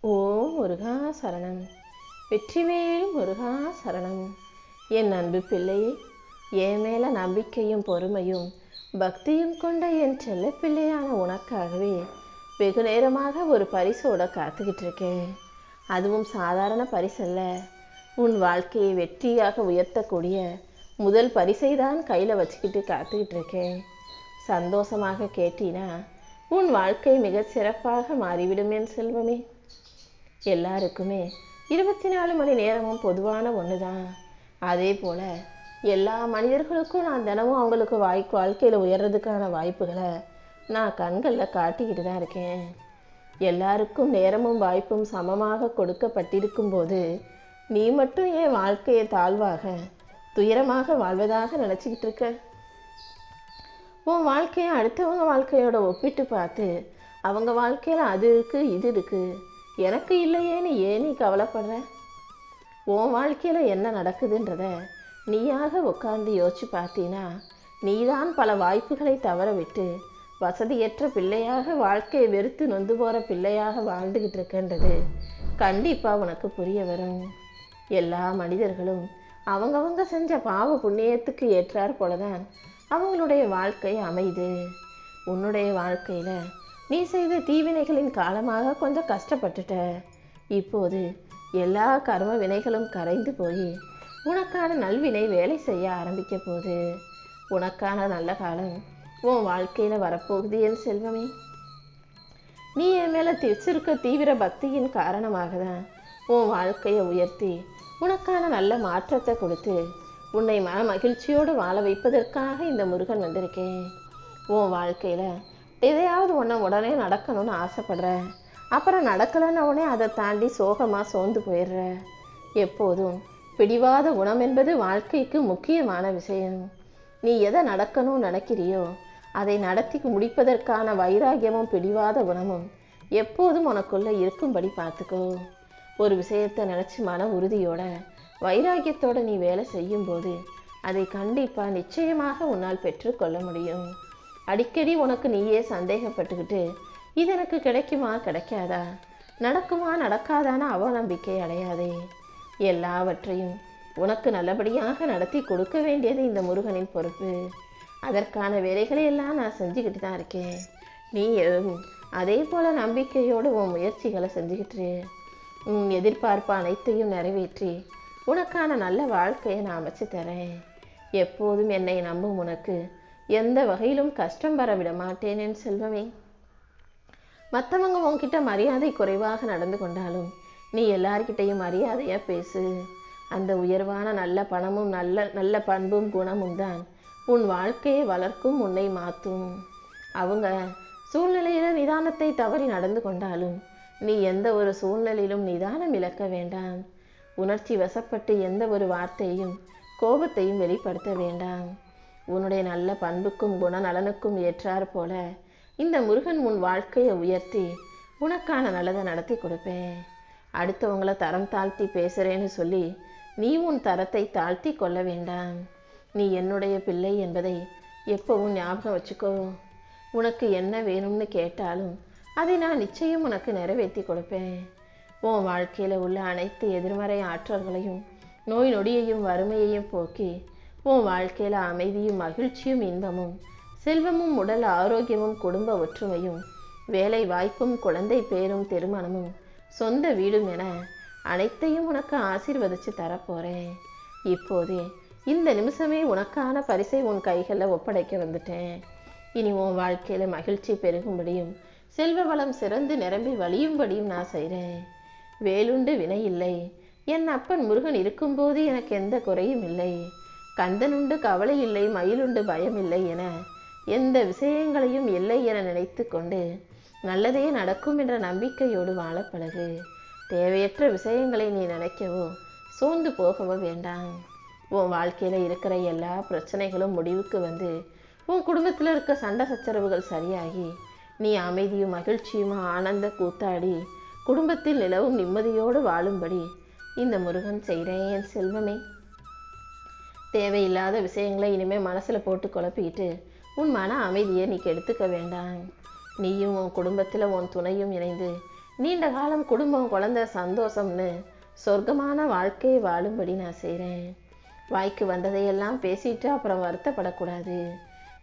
ஓம் முருகா சரணம். வெற்றிவேல் முருகா சரணம். என் அன்பு பிள்ளையே என் மேல நம்பிக்கையும் பொறுமையும் பக்தியும் கொண்ட என் செல்ல பிள்ளையான உனக்காகவே வெகு நேரமாக ஒரு பரிசோட காத்துக்கிட்டு இருக்கேன். அதுவும் சாதாரண பரிசல்ல உன் வாழ்க்கையை வெற்றியாக உயர்த்தக்கூடிய முதல் பரிசை தான் கையில் வச்சுக்கிட்டு காத்துக்கிட்டு இருக்கேன். சந்தோஷமாக கேட்டினா உன் வாழ்க்கை மிகச் சிறப்பாக மாறிவிடும் என் செல்வமே. எல்லாருக்குமே இருபத்தி நாலு மணி நேரமும் பொதுவான ஒன்று தான் அதே போல் எல்லா மனிதர்களுக்கும் நான் தினமும் அவங்களுக்கு வாய் வாழ்க்கையில் உயர்றதுக்கான வாய்ப்புகளை நான் கண்களில் காட்டிக்கிட்டு தான் இருக்கேன். எல்லாருக்கும் நேரமும் வாய்ப்பும் சமமாக கொடுக்கப்பட்டிருக்கும் போது நீ மட்டும் ஏன் வாழ்க்கையை தாழ்வாக துயரமாக வாழ்வதாக நினச்சிக்கிட்டு இருக்க? உன் வாழ்க்கையை அடுத்தவங்க வாழ்க்கையோட ஒப்பிட்டு பார்த்து அவங்க வாழ்க்கையில் அது இருக்குது இது இருக்குது எனக்கு இல்லையேன்னு ஏன் நீ கவலைப்படுற? உன் வாழ்க்கையில் என்ன நடக்குதுன்றத நீயாக உட்கார்ந்து யோசிச்சு பார்த்தீன்னா நீதான் பல வாய்ப்புகளை தவற விட்டு வசதியற்ற பிள்ளையாக வாழ்க்கையை வெறுத்து நொந்து போகிற பிள்ளையாக வாழ்ந்துக்கிட்டு இருக்கன்றது கண்டிப்பாக உனக்கு புரிய வரும். எல்லா மனிதர்களும் அவங்கவங்க செஞ்ச பாவ புண்ணியத்துக்கு ஏற்றார் போலதான் அவங்களுடைய வாழ்க்கை அமைது உன்னுடைய வாழ்க்கையில் நீ செய்த தீவினைகளின் காலமாக கொஞ்சம் கஷ்டப்பட்டுட்ட. இப்போது எல்லா கர்ம வினைகளும் கரைந்து போய் உனக்கான நல்வினை வேலை செய்ய ஆரம்பிக்க போகுது. உனக்கான நல்ல காலம் உன் வாழ்க்கையில் வரப்போகுது என் செல்வமே. நீ என் மேலே வச்சிருக்க தீவிர பக்தியின் காரணமாக தான் உன் வாழ்க்கையை உயர்த்தி உனக்கான நல்ல மாற்றத்தை கொடுத்து உன்னை மன மகிழ்ச்சியோடு வாழ வைப்பதற்காக இந்த முருகன் வந்திருக்கேன். உன் வாழ்க்கையில் எதையாவது ஒன்று உடனே நடக்கணும்னு ஆசைப்படுற. அப்புறம் நடக்கலைன்னு உடனே அதை தாண்டி சோகமாக சோர்ந்து போயிடுற. எப்போதும் பிடிவாத குணம் என்பது வாழ்க்கைக்கு முக்கியமான விஷயம். நீ எதை நடக்கணும்னு நினைக்கிறியோ அதை நடத்தி முடிப்பதற்கான வைராகியமும் பிடிவாத குணமும் எப்போதும் உனக்குள்ளே இருக்கும்படி பார்த்துக்கோ. ஒரு விஷயத்தை நினச்சி மன உறுதியோட வைராகியத்தோட நீ வேலை செய்யும்போது அதை கண்டிப்பாக நிச்சயமாக உன்னால் பெற்றுக்கொள்ள முடியும். அடிக்கடி உனக்கு நீயே சந்தேகப்பட்டுக்கிட்டு இது எனக்கு கிடைக்குமா கிடைக்காதா? நடக்குமா நடக்காதான அவநம்பிக்கை அடையாதே. எல்லாவற்றையும் உனக்கு நல்லபடியாக நடத்தி கொடுக்க வேண்டியது இந்த முருகனின் பொறுப்பு. அதற்கான வேலைகளை எல்லாம் நான் செஞ்சுக்கிட்டு தான் இருக்கேன். நீ அதே போல் நம்பிக்கையோடு உன் முயற்சிகளை செஞ்சுக்கிட்டு உன் எதிர்பார்ப்பு அனைத்தையும் நிறைவேற்றி உனக்கான நல்ல வாழ்க்கையை நான் அமைச்சு தரேன். எப்போதும் என்னை நம்பும் உனக்கு எந்த வகையிலும் கஷ்டம் வர விட மாட்டேன் என் செல்வமே. மற்றவங்க உன்கிட்ட மரியாதை குறைவாக நடந்து கொண்டாலும் நீ எல்லார்கிட்டையும் மரியாதையாக பேசு. அந்த உயர்வான நல்ல பணமும் நல்ல நல்ல பண்பும் குணமும் தான் உன் வாழ்க்கையை வளர்க்கும் உன்னை மாற்றும். அவங்க சூழ்நிலையில நிதானத்தை தவறி நடந்து கொண்டாலும் நீ எந்த ஒரு சூழ்நிலையிலும் நிதானம் இழக்க வேண்டாம். உணர்ச்சி வசப்பட்டு எந்த ஒரு வார்த்தையும் கோபத்தையும் வெளிப்படுத்த வேண்டாம். உன்னுடைய நல்ல பண்புக்கும் குணநலனுக்கும் ஏற்றாற் போல இந்த முருகன் உன் வாழ்க்கையை உயர்த்தி உனக்கான நல்லதை நடத்தி கொடுப்பேன். அடுத்தவங்கள தரம் தாழ்த்தி பேசுகிறேன்னு சொல்லி நீ உன் தரத்தை தாழ்த்தி கொள்ள வேண்டாம். நீ என்னுடைய பிள்ளை என்பதை எப்பவும் ஞாபகம் வச்சுக்கோ. உனக்கு என்ன வேணும்னு கேட்டாலும் அதை நான் நிச்சயம் உனக்கு நிறைவேற்றி கொடுப்பேன். உன் வாழ்க்கையில் உள்ள அனைத்து எதிர்மறை ஆற்றல்களையும் நோய் நொடியையும் வறுமையையும் போக்கி உன் வாழ்க்கையில் அமைதியும் மகிழ்ச்சியும் இன்பமும் செல்வமும் உடல் ஆரோக்கியமும் குடும்ப ஒற்றுமையும் வேலை வாய்ப்பும் குழந்தை பேரும் திருமணமும் சொந்த வீடும் என அனைத்தையும் உனக்கு ஆசீர்வதிச்சு தரப்போகிறேன் இப்போதே இந்த நிமிஷமே உனக்கான பரிசை உன் கைகளில் ஒப்படைக்க வந்துட்டேன். இனி உன் வாழ்க்கையில் மகிழ்ச்சி பெருகும்படியும் செல்வ வளம் சிறந்து நிரம்பி வழியும்படியும் நான் செய்கிறேன். வேலுண்டு வினை இல்லை. என் அப்பன் முருகன் இருக்கும்போது எனக்கு எந்த குறையும் இல்லை. கந்தனுண்டு கவலை இல்லை மயிலுண்டு பயம் இல்லை என எந்த விஷயங்களையும் இல்லை என நினைத்து கொண்டு நல்லதே நடக்கும் என்ற நம்பிக்கையோடு வாழ பழகு. தேவையற்ற விஷயங்களை நீ நினைக்கவோ சோர்ந்து போகவோ வேண்டாம். உன் வாழ்க்கையில் இருக்கிற எல்லா பிரச்சனைகளும் முடிவுக்கு வந்து உன் குடும்பத்தில் இருக்க சண்டை சச்சரவுகள் சரியாகி நீ அமைதியும் மகிழ்ச்சியும் ஆனந்த கூத்தாடி குடும்பத்தில் நிலவும் நிம்மதியோடு வாழும்படி இந்த முருகன் செய்கிறேன் என் செல்வமே. தேவையில்லாத விஷயங்களை இனிமேல் மனசில் போட்டு குழப்பிக்கிட்டு உன் மன அமைதியை நீ கெடுத்துக்க வேண்டாம். நீயும் உன் குடும்பத்தில் உன் துணையும் இணைந்து நீண்ட காலம் குடும்பம் குழந்தை சந்தோஷம்னு சொர்க்கமான வாழ்க்கையை வாழும்படி நான் செய்கிறேன் வாய்க்கு வந்ததையெல்லாம் பேசிட்டு அப்புறம் வருத்தப்படக்கூடாது.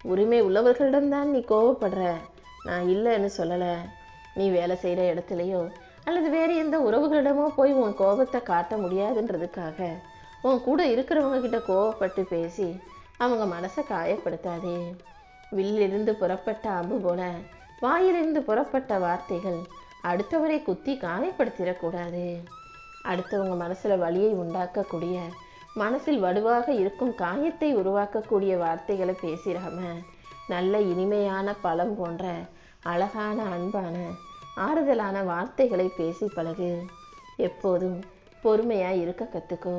உரிமை உள்ளவர்களிடம்தான் நீ கோவப்படுற. நான் இல்லைன்னு சொல்லலை. நீ வேலை செய்கிற இடத்துலையோ அல்லது வேறு எந்த உறவுகளிடமோ போய் உன் கோபத்தை காட்ட முடியாதுன்றதுக்காக உன் கூட இருக்கிறவங்க கிட்ட கோவப்பட்டு பேசி அவங்க மனசை காயப்படுத்தாதே. வில்லிருந்து புறப்பட்ட அம்பு போல வாயிலிருந்து புறப்பட்ட வார்த்தைகள் அடுத்தவரை குத்தி காயப்படுத்திடக்கூடாது. அடுத்தவங்க மனசில் வலியை உண்டாக்கக்கூடிய மனசில் வலுவாக இருக்கும் காயத்தை உருவாக்கக்கூடிய வார்த்தைகளை பேசிடாம நல்ல இனிமையான பழம் போன்ற அழகான அன்பான ஆறுதலான வார்த்தைகளை பேசி பழகு. எப்போதும் பொறுமையாக இருக்க கற்றுக்கோ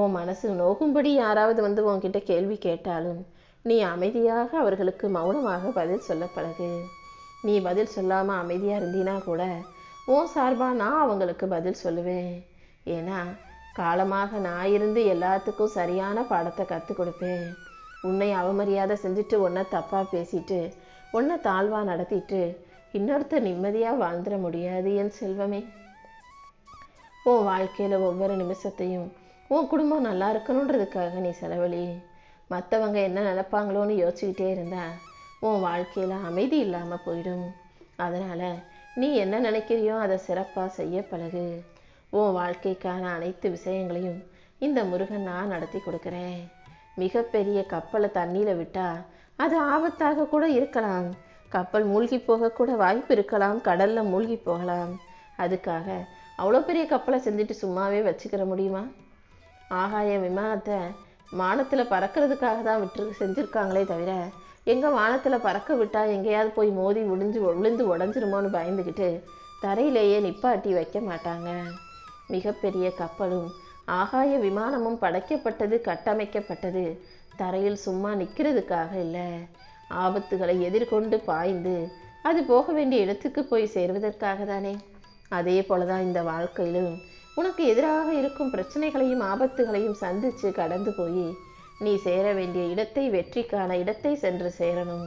உன் மனசு நோகும்படி யாராவது வந்து உன்கிட்ட கேள்வி கேட்டாலும் நீ அமைதியாக அவர்களுக்கு மௌனமாக பதில் சொல்ல பழகு. நீ பதில் சொல்லாமல் அமைதியாக இருந்தீனா கூட உன் சார்பாக நான் அவங்களுக்கு பதில் சொல்லுவேன். ஏன்னா காலமாக நான் இருந்து எல்லாத்துக்கும் சரியான பாடத்தை கற்றுக் கொடுப்பேன். உன்னை அவமரியாதை செஞ்சுட்டு உன்னை தப்பாக பேசிட்டு உன்னை தாழ்வாக நடத்திட்டு இன்னொருத்தர் நிம்மதியாக வாழ்ந்துட முடியாது என் செல்வமே. உன் வாழ்க்கையில் ஒவ்வொரு நிமிஷத்தையும் உன் குடும்பம் நல்லா இருக்கணுன்றதுக்காக நீ செலவழி. மற்றவங்க என்ன நினைப்பாங்களோன்னு யோசிச்சுக்கிட்டே இருந்தா உன் வாழ்க்கையில் அமைதி இல்லாமல் போயிடும். அதனால் நீ என்ன நினைக்கிறியோ அதை சிறப்பாக செய்ய பழகு. உன் வாழ்க்கைக்கான அனைத்து விஷயங்களையும் இந்த முருகன் நான் நடத்தி கொடுக்குறேன். மிகப்பெரிய கப்பலை தண்ணியில் விட்டால் அது ஆபத்தாக கூட இருக்கலாம். கப்பல் மூழ்கி போகக்கூட வாய்ப்பு இருக்கலாம் கடலில் மூழ்கி போகலாம். அதுக்காக அவ்வளோ பெரிய கப்பலை செஞ்சுட்டு சும்மாவே வச்சுக்கிற முடியுமா? ஆகாய விமானத்தை வானத்தில் பறக்கிறதுக்காக தான் விட்டு செஞ்சுருக்காங்களே தவிர எங்கே வானத்தில் பறக்க விட்டால் எங்கேயாவது போய் மோதி விழுந்து விழுந்து உடஞ்சிருமோன்னு பயந்துக்கிட்டு தரையிலேயே நிப்பாட்டி வைக்க மாட்டாங்க. மிகப்பெரிய கப்பலும் ஆகாய விமானமும் படைக்கப்பட்டது கட்டமைக்கப்பட்டது தரையில் சும்மா நிற்கிறதுக்காக இல்லை. ஆபத்துகளை எதிர்கொண்டு பாய்ந்து அது போக வேண்டிய இடத்துக்கு போய் சேர்வதற்காக தானே. அதே போலதான் இந்த வாழ்க்கையிலும் உனக்கு எதிராக இருக்கும் பிரச்சனைகளையும் ஆபத்துகளையும் சந்தித்து கடந்து போய் நீ சேர வேண்டிய இடத்தை வெற்றிக்கான இடத்தை சென்று சேரணும்.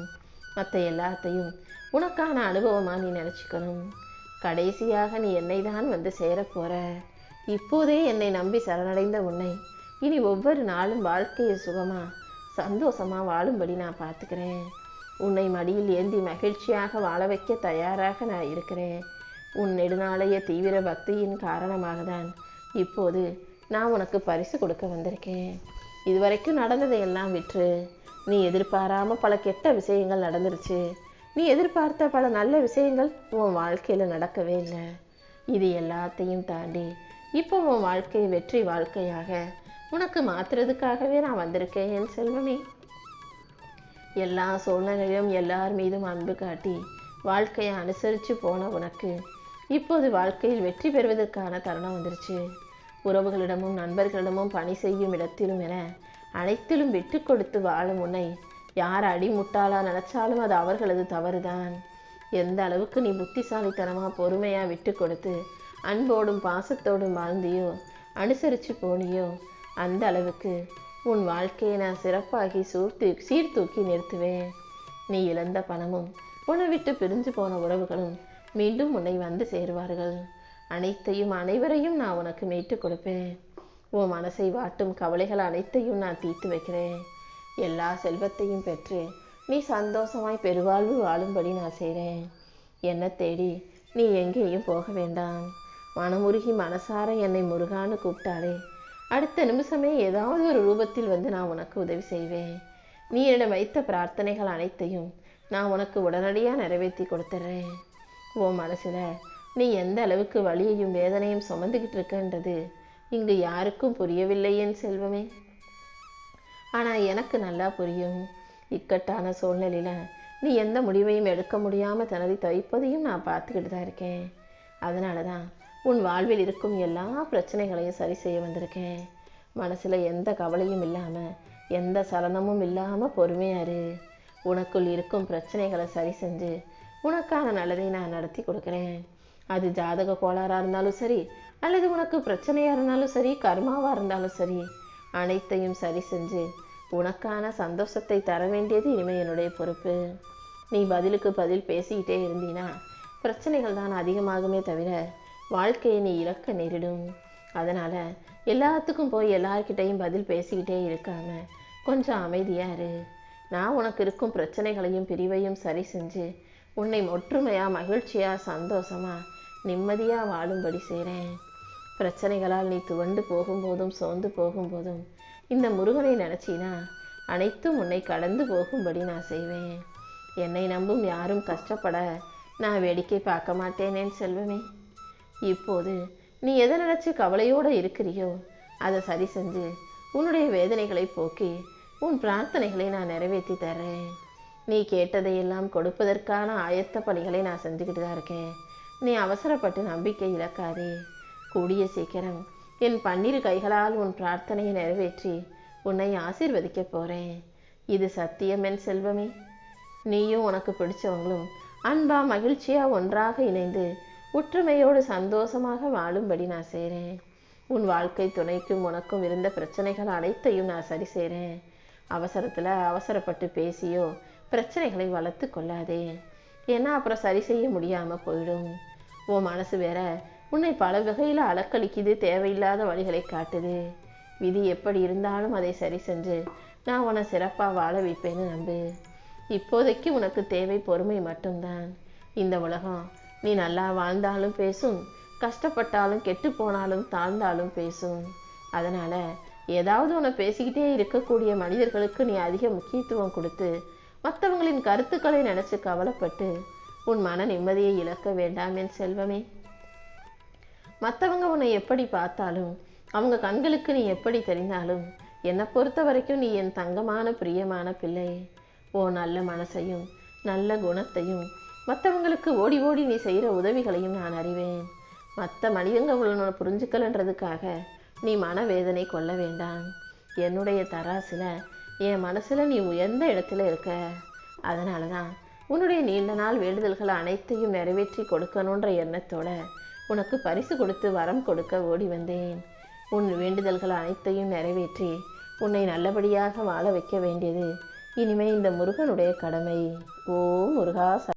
மற்ற எல்லாத்தையும் உனக்கான அனுபவமாக நீ நினச்சிக்கணும். கடைசியாக நீ என்னை தான் வந்து சேரப்போற இப்போதே என்னை நம்பி சரணடைந்த உன்னை இனி ஒவ்வொரு நாளும் வாழ்க்கையை சுகமாக சந்தோஷமா வாழும்படி நான் பார்த்துக்கிறேன். உன்னை மடியில் ஏந்தி மகிழ்ச்சியாக வாழ வைக்க தயாராக நான் இருக்கிறேன். உன் நெடுநாளைய தீவிர பக்தியின் காரணமாக தான் இப்போது நான் உனக்கு பரிசு கொடுக்க வந்திருக்கேன். இதுவரைக்கும் நடந்ததையெல்லாம் விற்று நீ எதிர்பாராமல் பல கெட்ட விஷயங்கள் நடந்துருச்சு. நீ எதிர்பார்த்த பல நல்ல விஷயங்கள் உன் வாழ்க்கையில் நடக்கவே இல்லை. இது எல்லாத்தையும் தாண்டி இப்போ உன் வாழ்க்கையை வெற்றி வாழ்க்கையாக உனக்கு மாத்துறதுக்காகவே நான் வந்திருக்கேன் என் செல்வமே. எல்லா சூழ்நிலையும் எல்லார் மீதும் அன்பு காட்டி வாழ்க்கையை அனுசரித்து போன உனக்கு இப்போது வாழ்க்கையில் வெற்றி பெறுவதற்கான தருணம் வந்துருச்சு. உறவுகளிடமும் நண்பர்களிடமும் பணி செய்யும் இடத்திலும் என அனைத்திலும் விட்டு கொடுத்து வாழும் உன்னை யார் அடிமுட்டாளா நினச்சாலும் அது அவர்களது தவறுதான். எந்த அளவுக்கு நீ புத்திசாலித்தனமாக பொறுமையாக விட்டு கொடுத்து அன்போடும் பாசத்தோடும் வாழ்ந்தியோ அனுசரித்து போனியோ அந்த அளவுக்கு உன் வாழ்க்கையை நான் சிறப்பாகி சூர்த்து சீர்தூக்கி நிறுத்துவேன். நீ இழந்த பணமும் உன்னை விட்டு பிரிஞ்சு போன உறவுகளும் மீண்டும் உன்னை வந்து சேருவார்கள். அனைத்தையும் அனைவரையும் நான் உனக்கு மீட்டு கொடுப்பேன். உன் மனசை வாட்டும் கவலைகள் அனைத்தையும் நான் தீர்த்து வைக்கிறேன். எல்லா செல்வத்தையும் பெற்று நீ சந்தோஷமாய் பெருவாழ்வு வாழும்படி நான் செய்கிறேன். என்னை தேடி நீ எங்கேயும் போக வேண்டாம். மனமுருகி மனசார என்னை முருகான்னு கூப்பிட்டாலே அடுத்த நிமிஷமே ஏதாவது ஒரு ரூபத்தில் வந்து நான் உனக்கு உதவி செய்வேன். நீ என்னிடம் வைத்த பிரார்த்தனைகள் அனைத்தையும் நான் உனக்கு உடனடியாக நிறைவேற்றி கொடுத்துட்றேன். ஓ மனசில் நீ எந்த அளவுக்கு வலியையும் வேதனையும் சுமந்துக்கிட்டு இருக்கன்றது இங்கு யாருக்கும் புரியவில்லையேன் செல்வமே. ஆனால் எனக்கு நல்லா புரியும். இக்கட்டான சூழ்நிலையில் நீ எந்த முடிவையும் எடுக்க முடியாமல் தனது தவிப்பதையும் நான் பார்த்துக்கிட்டு தான் இருக்கேன். அதனால தான் உன் வாழ்வில் இருக்கும் எல்லா பிரச்சனைகளையும் சரி செய்ய வந்திருக்கேன். மனசில் எந்த கவலையும் இல்லாமல் எந்த சலனமும் இல்லாமல் பொறுமையாரு உனக்குள் இருக்கும் பிரச்சனைகளை சரி செஞ்சு உனக்கான நல்லதை நான் நடத்தி கொடுக்குறேன். அது ஜாதக கோளாறாக இருந்தாலும் சரி அல்லது உனக்கு பிரச்சனையாக இருந்தாலும் சரி கர்மாவாக இருந்தாலும் சரி அனைத்தையும் சரி செஞ்சு உனக்கான சந்தோஷத்தை தர வேண்டியது இனிமே என்னுடைய பொறுப்பு. நீ பதிலுக்கு பதில் பேசிக்கிட்டே இருந்தீனா பிரச்சனைகள் தான் அதிகமாகுமே தவிர வாழ்க்கையை நீ இழக்க நேரிடும். அதனால் எல்லாத்துக்கும் போய் எல்லார்கிட்டையும் பதில் பேசிக்கிட்டே இருக்காம கொஞ்சம் அமைதியாக இரு. நான் உனக்கு இருக்கும் பிரச்சனைகளையும் பிரிவையும் சரி செஞ்சு உன்னை ஒற்றுமையாக மகிழ்ச்சியாக சந்தோஷமாக நிம்மதியாக வாழும்படி செய்கிறேன் பிரச்சனைகளால் நீ துவண்டு போகும்போதும் சோர்ந்து போகும்போதும் இந்த முருகனை நினச்சினா அனைத்தும் உன்னை கடந்து போகும்படி நான் செய்வேன். என்னை நம்பும் யாரும் கஷ்டப்பட நான் வேடிக்கை பார்க்க மாட்டேனேன் செல்வமே. இப்போது நீ எதை நினச்சி கவலையோடு இருக்கிறியோ அதை சரி செஞ்சு உன்னுடைய வேதனைகளை போக்கி உன் பிரார்த்தனைகளை நான் நிறைவேற்றி தர்றேன். நீ கேட்டதையெல்லாம் கொடுப்பதற்கான ஆயத்த பணிகளை நான் செஞ்சுக்கிட்டு தான் இருக்கேன். நீ அவசரப்பட்டு நம்பிக்கை இழக்காதே. கூடிய சீக்கிரம் என் பன்னிரு கைகளால் உன் பிரார்த்தனையை நிறைவேற்றி உன்னை ஆசீர்வதிக்க போகிறேன் இது சத்தியம் என் செல்வமே. நீயும் உனக்கு பிடிச்சவங்களும் அன்பா மகிழ்ச்சியாக ஒன்றாக இணைந்து ஒற்றுமையோடு சந்தோஷமாக வாழும்படி நான் செய்கிறேன் உன் வாழ்க்கை துணைக்கும் உனக்கும் இருந்த பிரச்சனைகள் அனைத்தையும் நான் சரி செய்கிறேன் அவசரத்தில் அவசரப்பட்டு பேசியோ பிரச்சனைகளை வளர்த்து கொள்ளாதே. ஏன்னா அப்புறம் சரி செய்ய முடியாமல் போயிடும். உன் மனசு வேற உன்னை பல வகையில் அலக்களிக்குது தேவையில்லாத வழிகளை காட்டுது. விதி எப்படி இருந்தாலும் அதை சரி செஞ்சு நான் உன்னை சிறப்பாக வாழ வைப்பேன்னு நம்பு. இப்போதைக்கு உனக்கு தேவை பொறுமை மட்டும்தான். இந்த உலகம் நீ நல்லா வாழ்ந்தாலும் பேசும் கஷ்டப்பட்டாலும் கெட்டு போனாலும் தாழ்ந்தாலும் பேசும். அதனால் ஏதாவது உன்னை பேசிக்கிட்டே இருக்கக்கூடிய மனிதர்களுக்கு நீ அதிக முக்கியத்துவம் கொடுத்து மற்றவங்களின் கருத்துக்களை நினைச்சு கவலைப்பட்டு உன் மன நிம்மதியை இழக்க வேண்டாம் என் செல்வமே. மற்றவங்க உன்னை எப்படி பார்த்தாலும் அவங்க கண்களுக்கு நீ எப்படி தெரிந்தாலும் என்னை பொறுத்த வரைக்கும் நீ என் தங்கமான பிரியமான பிள்ளை. ஓ நல்ல மனசையும் நல்ல குணத்தையும் மற்றவங்களுக்கு ஓடி ஓடி நீ செய்கிற உதவிகளையும் நான் அறிவேன். மற்ற மனிதங்க உன்னை புரிஞ்சுக்கலன்றதுக்காக நீ மனவேதனை கொள்ள வேண்டாம். என்னுடைய தராசில் என் மனசில் நீ உயர்ந்த இடத்துல இருக்க. அதனால தான் உன்னுடைய நீண்ட நாள் வேண்டுதல்கள் அனைத்தையும் நிறைவேற்றி கொடுக்கணுன்ற எண்ணத்தோட உனக்கு பரிசு கொடுத்து வரம் கொடுக்க ஓடி வந்தேன். உன் வேண்டுதல்கள் அனைத்தையும் நிறைவேற்றி உன்னை நல்லபடியாக வாழ வைக்க வேண்டியது இனிமே இந்த முருகனுடைய கடமை. ஓ முருகா